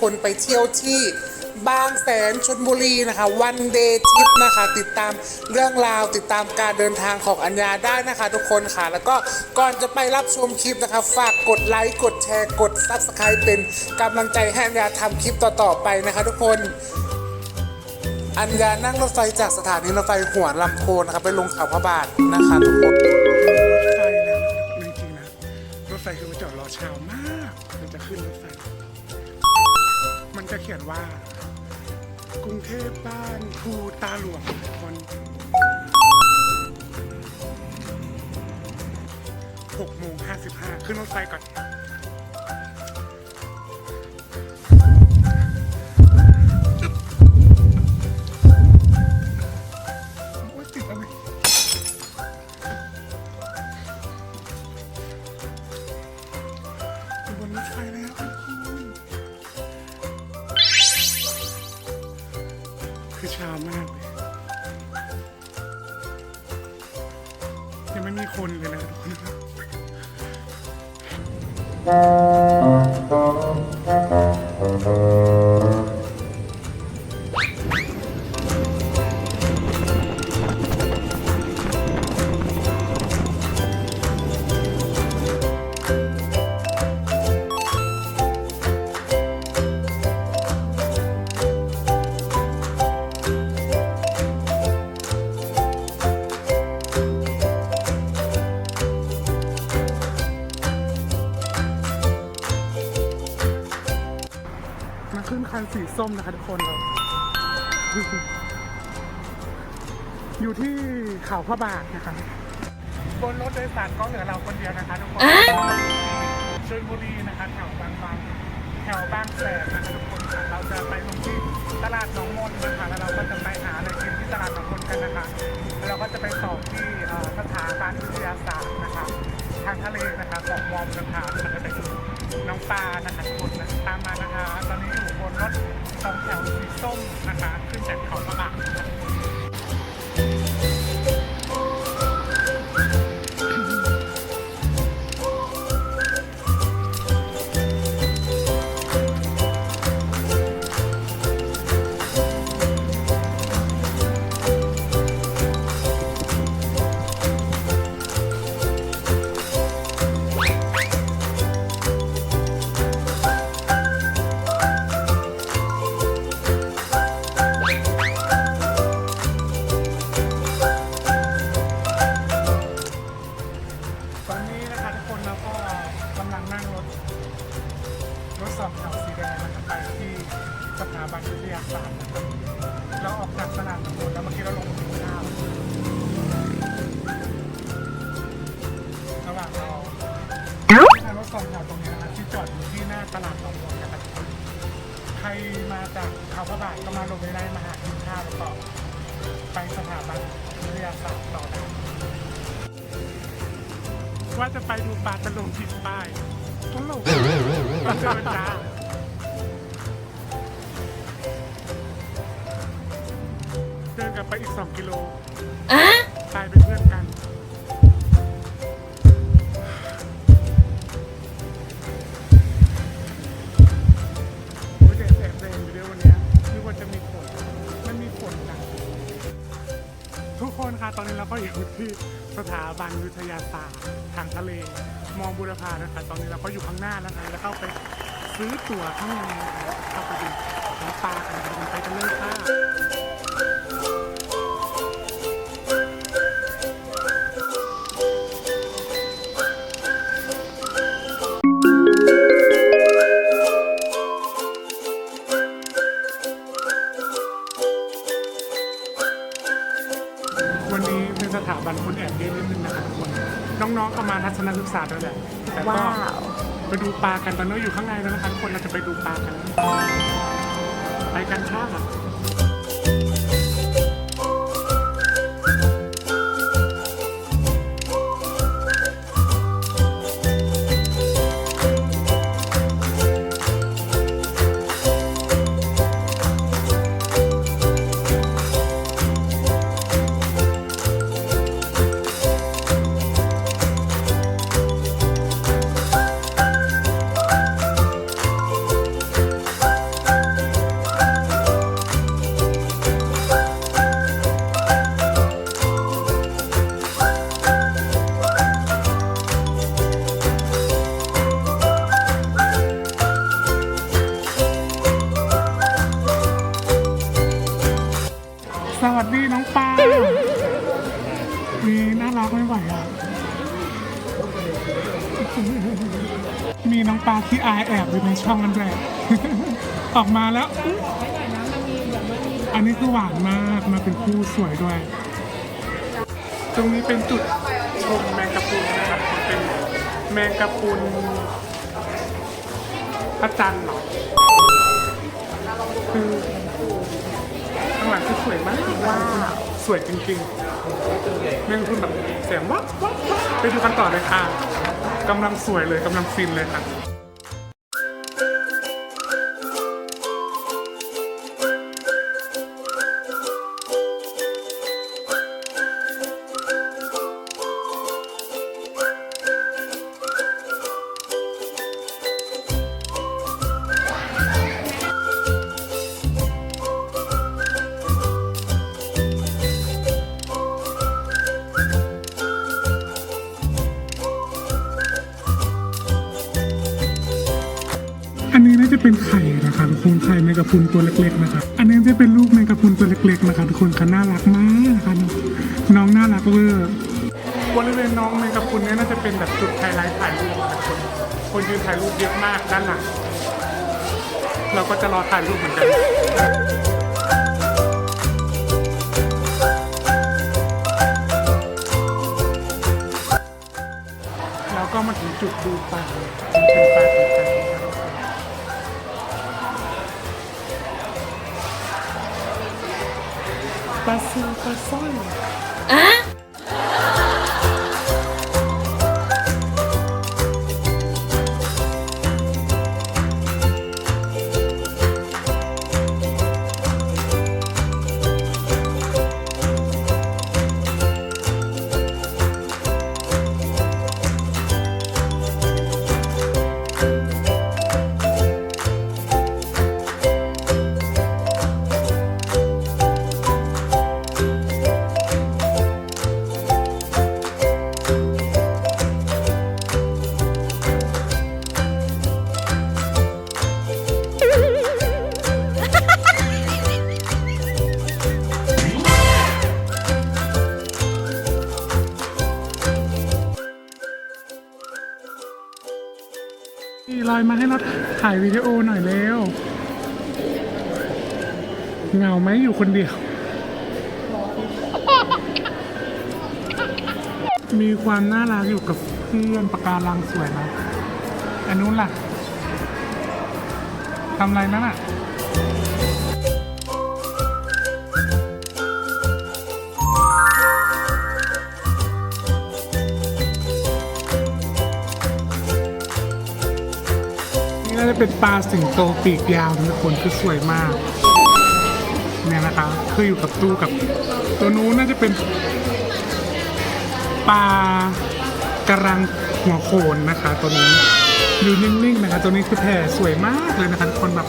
คนไปเที่ยวที่บางแสนชลบุรีนะคะ วันเดย์ทริปนะคะ ติดตามเรื่องราวติดตามการเดินทางของอัญญาได้นะคะ ทุกคนค่ะ แล้วก็ก่อนจะไปรับชมคลิปนะคะ ฝากกดไลค์กดแชร์กด Subscribe เป็นกำลังใจให้อัญญาทำคลิปต่อๆไปนะคะ ทุกคนอัญญานั่งรถไฟจากสถานีรถไฟหัวลำโพงนะคะไปลงเขาพระบาทนะคะ ทุกคนรถไฟแล้วนะจริงๆนะรถไฟคือมันจอดรอเช้ามาก ขียนว่า กรุงเทพบ้านภูตาหลวงคนหกโมงห้าสิบห้าขึ้นรถไฟก่อน มาขึ้นคันสีส้มนะคะทุกคนเราอยู่ที่เขาพระบาทนะคะ บนรถโดยสารก็เหลือเราคนเดียวนะคะทุกคนชลบุรีนะคะแถวบางบางแถวบางแสนนะคะทุกคนค่ะเราจะไปลงที่ตลาดหนองมนนะคะแล้วเราก็จะไปหาอะไรกินที่ตลาดหนองมนกันนะคะแล้วเราก็จะไปต่อที่เอ่อสถาบันวิทยาศาสตร์นะคะ ทางทะเลนะคะของวอมนะคะ สองแถวสีส้มนะคะ ขึ้นจากเขาพระบะ รมาจากเขาพระบาทก็มาลงไม่ได้มาหากินข้าวแล้วก็ไปสถาบันวิทยาศาสตร์ต่อได้ว่าจะไปดูปลาตะลงผิดป้ายตลกปลาเจอจ้าเดินกลับไปอีก2กิโลตายเป็นเพื่อนกัน ตอนนี้เราก็อยู่ที่สถาบันวิทยาศาสตร์ทางทะเลมองบุรพานะคะ ตอนนี้เราก็อยู่ข้างหน้าแล้วนะแล้วเข้าไปซื้อตั๋วข้างในเข้าไปดูน้ำปลากันไปกันเลยค่ะ ถาบันคนแอบเยอะนิดนึงนะคะทุกคนน้องๆก็มาทัศนศึกษาด้วยแหละแต่ก็ว้าว ไปดูปลากันตอนนี้อยู่ข้างในแล้วนะคะทุกคนเราจะไปดูปลากันแล้วไปกัน สวัสดีน้องปลามีน่ารักไม่ไหวอะ มีน้องปลาที่อายแอบอยู่ในช่องกันแหลออกมาแล้ว อันนี้คือหวานมากมาเป็นคู่สวยด้วย ตรงนี้เป็นจุดชมแมงกะพรุนนะครับเป็นแมงกะพรุนพระจันทร์เหรอางหลังคือสวยมากว้าวสวยจริงๆแมงกะพรุนแบบเสียงวับวับวับไปดูกันต่อเลยค่ะกำลังสวยเลยกำลังฟินเลยค่ะ จะเป็นไข่นะคะทุกคนไข่แมงกะพรุนตัวเล็กๆนะคะอันนี้จะเป็นลูกแมงกะพรุนตัวเล็กๆนะคะทุกคนค่ะน่ารักมากนะคะน้องน่ารักเวอร์บริเวณน้องแมงกะพรุนเนี่ยน่าจะเป็นแบบจุดไฮไลท์ถ่ายรูปนะคะคนคนยืนถ่ายรูปเยอะมากด้านหลังเราก็จะรอถ่ายรูปเหมือนกันแล้วก็มาถึงจุดดูปลา ซิวป ลาสร้อยนี่ลอยมาให้เราถ่ายวิดีโอหน่อยเร็วเหงาไหมอยู่คนเดียว มีความน่ารักอยู่กับเพื่อนปะการังสวยนะอันนู้นล่ะทำอะไรนั่นอะ น่าจะเป็นปลาสิงโตปีกยาวนะทุกคนคือสวยมากเนี่ยนะคะคืออยู่กับตู้กับ ตัวนู้นน่าจะเป็นปลากระรังหัวโขนนะคะ ตัวนี้อยู่นิ่งๆนะคะ ตัวนี้คือแผ่สวยมากเลยนะคะทุกคนแบบ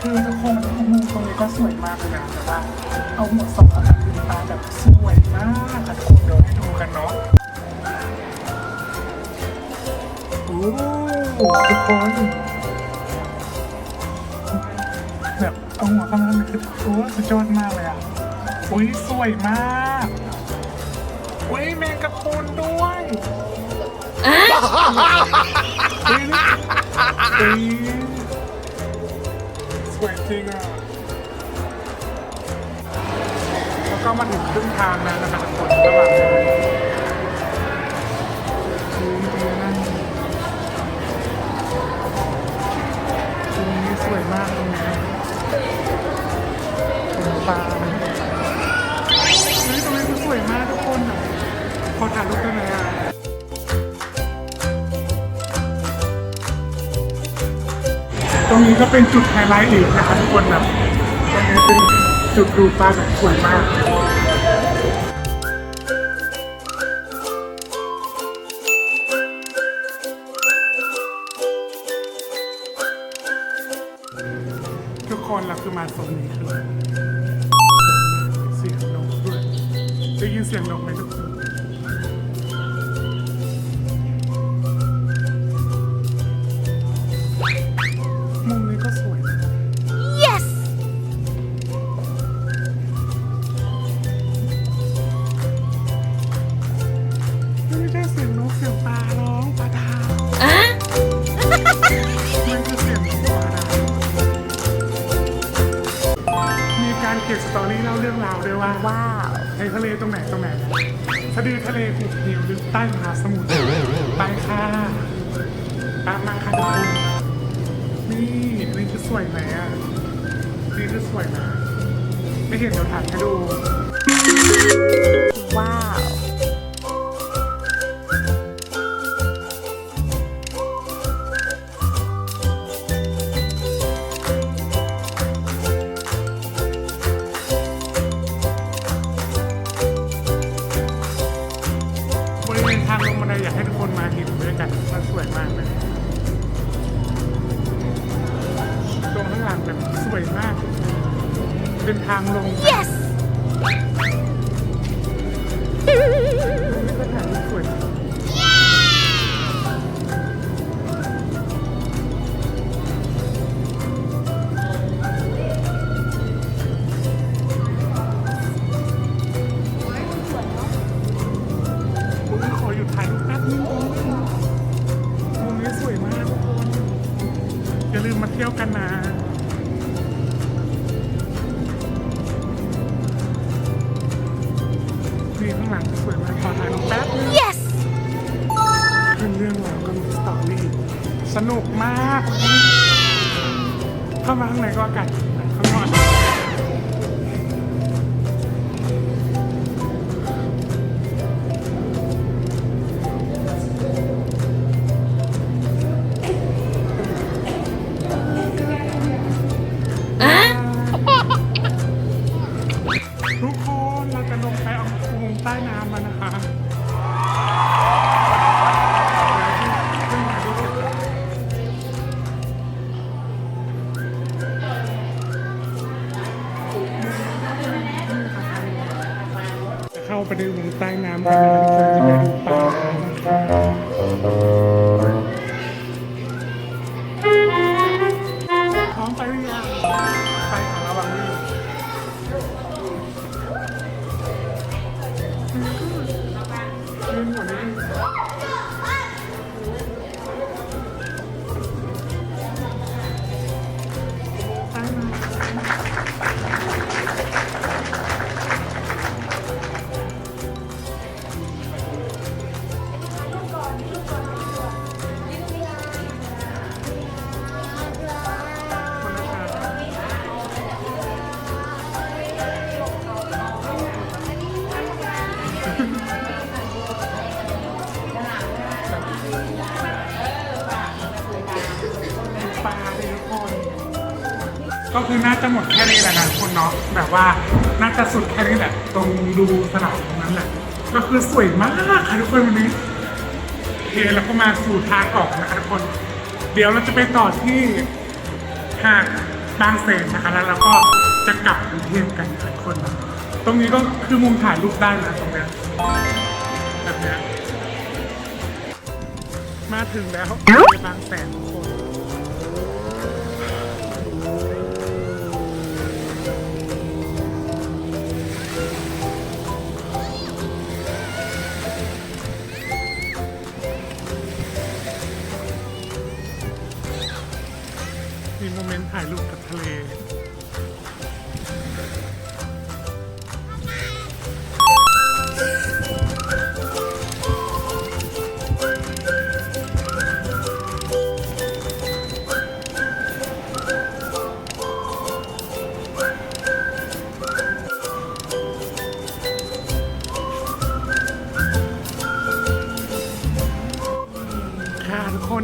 คือทุกคนตรงนี้ก็สวยมากเลยนะแต่ว่าเอาหัวสอง ทุกคนแบบเอาหัวเข้ามามันคือโอ้สุดยอดมากเลยอะ อุ้ยสวยมาก อุ้ยแมงกะพรุนด้วยอุ้ยอุ้ยสวยจริงอะ แล้วก็มาถึงครึ่งทางแล้วนะคะทุกคนระหว่างางนี้ตรงปลาเฮ้ยตรงนี้คือสวยมากทุกคนอะขอถ่ายรูปได้ไหมอะตรงนี้ก็เป็นจุดไฮไลท์อีกนะคะทุกคนแบบตรงนี้เป็นจุดดูปลาแบบสวยมาก คนเราคือมาโซนนี้คือเสียงนกด้วยได้ยินเสียงนกไหมทุกคน ราวด้วยว่าว้าวในทะเลตรงไหนตรงไหนนะสะดือทะเลหุบเหวหรือใต้มหาสมุทรไปค่ะตามมาค่ะทุกคนนี่อันนี้คือสวยไหมอะนี่คือสวยนะไม่เห็นเดี๋ยวถ่ายให้ดูว้าว เข้ามาข้างในก็อากาศข้างนอก ไปในวงใต้น้ำกันนะจะไป แบบว่าน่าจะสุดแค่นี้แหละ ตรงดูสนามตรงนั้นแหละ ก็คือสวยมากค่ะทุกคนวันนี้เคแล้วก็มาสู่ทางออกนะคะทุกคน เดี๋ยวเราจะไปต่อที่หาดบางแสนนะคะแล้วเราก็จะกลับกรุงเทพกันทุกคน ตรงนี้ก็คือมุมถ่ายรูปได้นะตรงเนี้ยแบบเนี้ยมาถึงแล้วบางแสน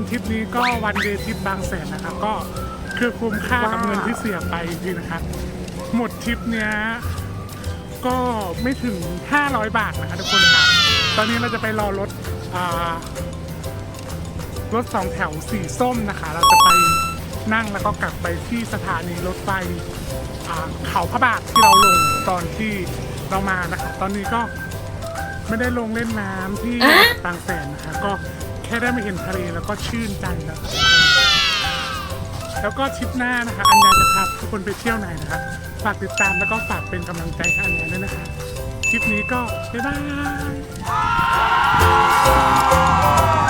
ทุกคนทริปนี้ก็วันเดย์ทริปบางแสนนะครับ ก็คือคุ้มค่ากับว้าวเงินที่เสียไปจริงๆนะครับหมดทริปเนี้ยก็ไม่ถึง 500 บาทนะครับทุกคนครับตอนนี้เราจะไปรอรถอ่ารถสองแถวสีส้มนะคะ เราจะไปนั่งแล้วก็กลับไปที่สถานีรถไฟอ่าเขาพระบาทที่เราลงตอนที่เรามานะคะ ตอนนี้ก็ไม่ได้ลงเล่นน้ำที่บางแสนนะคะก็แค่ได้มาเห็นทะเลแล้วก็ชื่นใจแล้วแล้วก็ทริปหน้านะคะอัญญาจะพาทุกคนไปเที่ยวไหนนะคะฝากติดตามแล้วก็ฝากเป็นกำลังใจให้อัญญาด้วยนะคะทริปนี้ก็บ๊ายบาย